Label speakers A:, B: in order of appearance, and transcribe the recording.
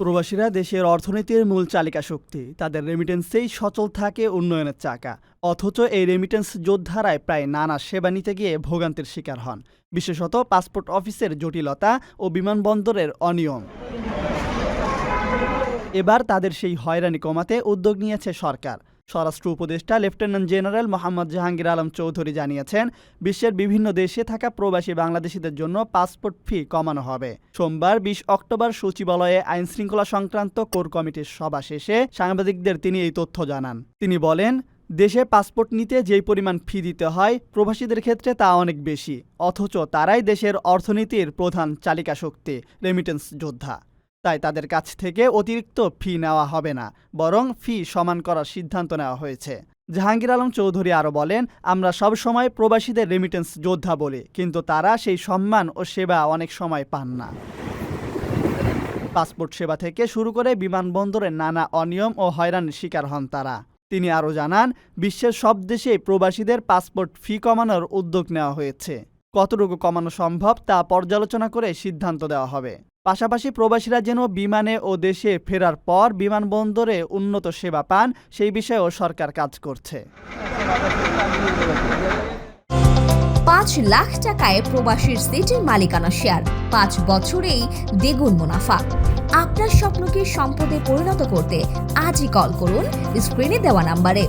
A: প্রবাসীরা দেশের অর্থনীতির মূল চালিকা শক্তি। তাদের রেমিটেন্সেই সচল থাকে উন্নয়নের চাকা। অথচ এই রেমিটেন্স যোদ্ধারায় প্রায় নানা সেবা নিতে গিয়ে ভোগান্তির শিকার হন। বিশেষত পাসপোর্ট অফিসের জটিলতা ও বিমানবন্দরের অনিয়ম। এবার তাদের সেই হয়রানি কমাতে উদ্যোগ নিয়েছে সরকার। স্বরাষ্ট্র উপদেষ্টা লেফটেন্যান্ট জেনারেল মোহাম্মদ জাহাঙ্গীর আলম চৌধুরী জানিয়েছেন, বিশ্বের বিভিন্ন দেশে থাকা প্রবাসী বাংলাদেশিদের জন্য পাসপোর্ট ফি কমানো হবে। সোমবার বিশ অক্টোবর সচিবালয়ে আইন শৃঙ্খলা সংক্রান্ত কোর কমিটির সভা শেষে সাংবাদিকদের তিনি এই তথ্য জানান। তিনি বলেন, দেশে পাসপোর্ট নিতে যেই পরিমাণ ফি দিতে হয় প্রবাসীদের ক্ষেত্রে তা অনেক বেশি, অথচ তারাই দেশের অর্থনীতির প্রধান চালিকা শক্তি রেমিটেন্স যোদ্ধা। তাই তাদের কাছ থেকে অতিরিক্ত ফি নেওয়া হবে না, বরং ফি সমান করার সিদ্ধান্ত নেওয়া হয়েছে। জাহাঙ্গীর আলম চৌধুরী আরও বলেন, আমরা সব সময় প্রবাসীদের রেমিটেন্স যোদ্ধা বলি, কিন্তু তারা সেই সম্মান ও সেবা অনেক সময় পান না। পাসপোর্ট সেবা থেকে শুরু করে বিমানবন্দরে নানা অনিয়ম ও হয়রানির শিকার হন তারা। তিনি আরও জানান, বিশ্বের সব দেশেই প্রবাসীদের পাসপোর্ট ফি কমানোর উদ্যোগ নেওয়া হয়েছে। কতটুকু কমানো সম্ভব তা পর্যালোচনা করে সিদ্ধান্ত দেওয়া হবে। পাশাপাশি প্রবাসীরা যেন বিমানে ও দেশে ফেরার পর বিমানবন্দরে উন্নত সেবা পান, সেই বিষয়েও সরকার কাজ করছে।
B: পাঁচ লাখ টাকায় প্রবাসীর সিটির মালিকানা শেয়ার, পাঁচ বছরেই দ্বিগুণ মুনাফা। আপনার স্বপ্নকে সম্পদে পরিণত করতে আজই কল করুন স্ক্রিনে দেওয়া নাম্বারে।